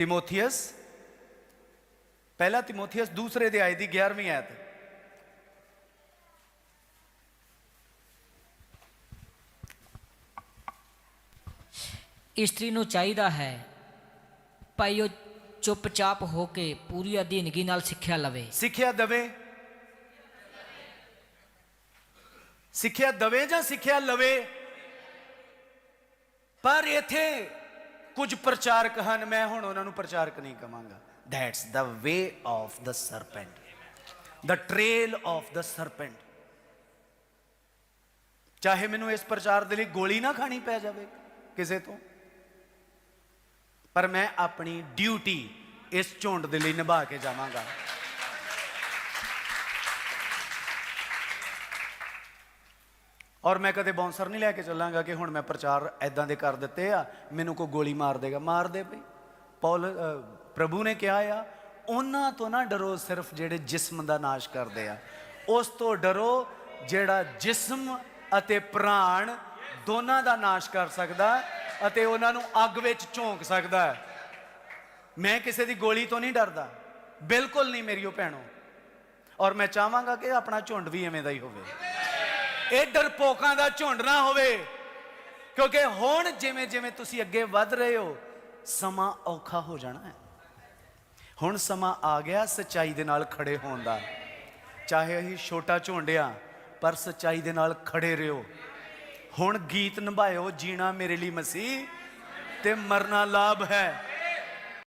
ਤਿਮੋਥੀਅਸ। ਪਹਿਲਾ ਤਿਮੋਥੀਅਸ ਦੂਸਰੇ ਅਧਿਆਇ ਦੀ 11ਵੀਂ ਆਇਤ। ਇਸਤਰੀ ਨੂੰ ਚਾਹੀਦਾ ਹੈ ਭਾਈ ਉਹ ਚੁੱਪਚਾਪ ਹੋ ਕੇ ਪੂਰੀ ਅਧੀਨਗੀ ਨਾਲ ਸਿੱਖਿਆ ਲਵੇ। ਸਿੱਖਿਆ ਦਵੇ। ਸਿੱਖਿਆ ਦਵੇ ਜਾਂ ਸਿੱਖਿਆ ਲਵੇ? ਪਰ ਇੱਥੇ ਕੁਝ ਪ੍ਰਚਾਰਕ ਹਨ, ਮੈਂ ਹੁਣ ਉਹਨਾਂ ਨੂੰ ਪ੍ਰਚਾਰਕ ਨਹੀਂ ਕਵਾਂਗਾ। That's the way of the serpent the trail of the serpent ਚਾਹੇ ਮੈਨੂੰ ਇਸ ਪ੍ਰਚਾਰ ਦੇ ਲਈ ਗੋਲੀ ਨਾ ਖਾਣੀ ਪੈ ਜਾਵੇ ਕਿਸੇ ਤੋਂ, ਪਰ ਮੈਂ ਆਪਣੀ ਡਿਊਟੀ ਇਸ ਝੁੰਡ ਦੇ ਲਈ ਨਿਭਾ ਕੇ ਜਾਵਾਂਗਾ। ਔਰ ਮੈਂ ਕਦੇ ਬੌਂਸਰ ਨਹੀਂ ਲੈ ਕੇ ਚੱਲਾਂਗਾ ਕਿ ਹੁਣ ਮੈਂ ਪ੍ਰਚਾਰ ਐਦਾਂ ਦੇ ਕਰ ਦਿੱਤੇ ਆ, ਮੈਨੂੰ ਕੋਈ ਗੋਲੀ ਮਾਰ ਦੇਗਾ। ਮਾਰ ਦੇ ਭਈ ਪੌਲ ਪ੍ਰਭੂ ਨੇ ਕਿਹਾ ਆ, ਉਹਨਾਂ ਤੋਂ ਨਾ ਡਰੋ ਸਿਰਫ ਜਿਹੜੇ ਜਿਸਮ ਦਾ ਨਾਸ਼ ਕਰਦੇ ਆ। ਉਸ ਤੋਂ ਡਰੋ ਜਿਹੜਾ ਜਿਸਮ ਅਤੇ ਪ੍ਰਾਣ ਦੋਨਾਂ ਦਾ ਨਾਸ਼ ਕਰ ਸਕਦਾ ਅਤੇ ਉਹਨਾਂ ਨੂੰ ਅੱਗ ਵਿੱਚ ਝੋਂਕ ਸਕਦਾ। ਹੈ ਮੈਂ ਕਿਸੇ ਦੀ ਗੋਲੀ ਤੋਂ ਨਹੀਂ ਡਰਦਾ। ਬਿਲਕੁਲ ਨਹੀਂ ਮੇਰੀਓ ਭੈਣੋ। ਔਰ ਮੈਂ ਚਾਹਾਂਗਾ ਕਿ ਆਪਣਾ ਝੁੰਡ ਵੀ ਐਵੇਂ ਦਾ ਹੀ ਹੋਵੇ। ਇਹ ਡਰਪੋਕਾਂ ਦਾ ਝੁੰਡ ਨਾ ਹੋਵੇ। ਕਿਉਂਕਿ ਹੁਣ ਜਿਵੇਂ ਜਿਵੇਂ ਤੁਸੀਂ ਅੱਗੇ ਵੱਧ ਰਹੇ ਹੋ, ਸਮਾਂ ਔਖਾ ਹੋ ਜਾਣਾ ਹੈ। ਹੁਣ ਸਮਾਂ ਆ ਗਿਆ ਸਚਾਈ ਦੇ ਨਾਲ ਖੜੇ ਹੋਣ ਦਾ। ਚਾਹੇ ਅਸੀਂ ਛੋਟਾ ਝੁੰਡਿਆ, ਪਰ ਸਚਾਈ ਦੇ ਨਾਲ ਖੜੇ ਰਹੋ। ਹੁਣ ਗੀਤ ਨਿਭਾਇਓ, ਜੀਣਾ ਮੇਰੇ ਲਈ ਮਸੀਹ, ਤੇ ਮਰਨਾ ਲਾਭ ਹੈ।